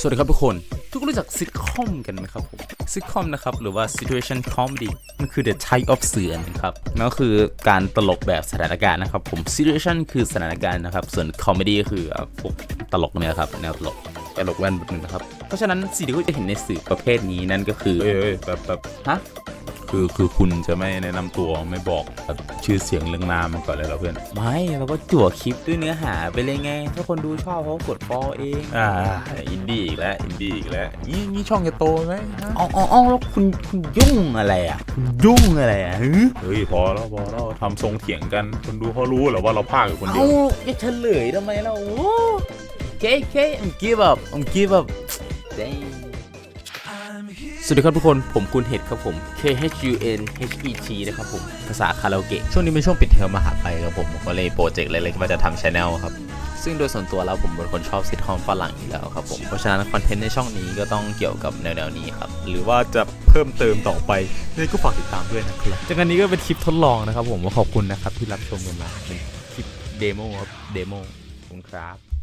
สวัสดีครับทุกคน ทุกคนรู้จักซิทคอมกันไหมครับผมซิทคอมนะครับ หรือว่า situation comedy มันคือ the type of สื่ออันหนึงครับนั่นก็คือการตลกแบบสถานการณ์นะครับ ผม situation คือสถานการณ์นะครับ ส่วน comedy ก็คืออะพวกตลกเนี่ยครับแนวตลกตลกแว่นแบบนึงนะครับ เพราะฉะนั้นสิ่งที่คุณจะเห็นในสื่อประเภทนี้นั่นก็คือเอ้ยเอ้ยแบบแบบฮะ คือคือคุณจะไม่แนะนำตัวไม่บอกแบบชื่อเสียงเรื่องนามมันก่อนเลยเหรอเพื่อนไม่เราก็จั่วคลิปด้วยเนื้อหาไปเลยไง ถ้าคนดูชอบเขาก็กดฟอลเองอ่าอินดี้อีกแล้วอินดี้อีกแล้วนี่นี่ช่องจะโตไหมฮะอ๋ออ๋ออ๋อแล้วคุณคุณยุ่งอะไรอะคุณยุ่งอะไรอะฮึเฮ้ยพอแล้วพอแล้วทำทรงเถียงกันคนดูเขารู้เหรอว่าเราพากอยู่คนเดียเอาวจะเฉลยทำไมเราโอ้เคเค I'm give up I'm give up Dang สวัสดีครับทุกคน ผมคุณเห็ดครับผม K H U N H E T นะครับผม ภาษาคาราโอเกะ ช่วงนี้เป็นช่วงปิดเทอมมหาลัยครับผมผมก็เลยโปรเจกต์เล็กๆมาจะทำช anel ครับ ซึ่งโดยส่วนตัวแล้วผมเป็นคนชอบซิทคอมฝรั่งอยู่แล้วครับผม เพราะฉะนั้นคอนเทนต์ในช่องนี้ก็ต้องเกี่ยวกับแนวๆนี้ครับ หรือว่าจะเพิ่มเติมต่อไปยังไงก็ฝากติดตามด้วยนะครับจากนั้นนี้ก็เป็นคลิปทดลองนะครับผมขอบคุณนะครับที่รับชมกันมาเป็นคลิปเดโมครับ เดโมขอบคุณครับ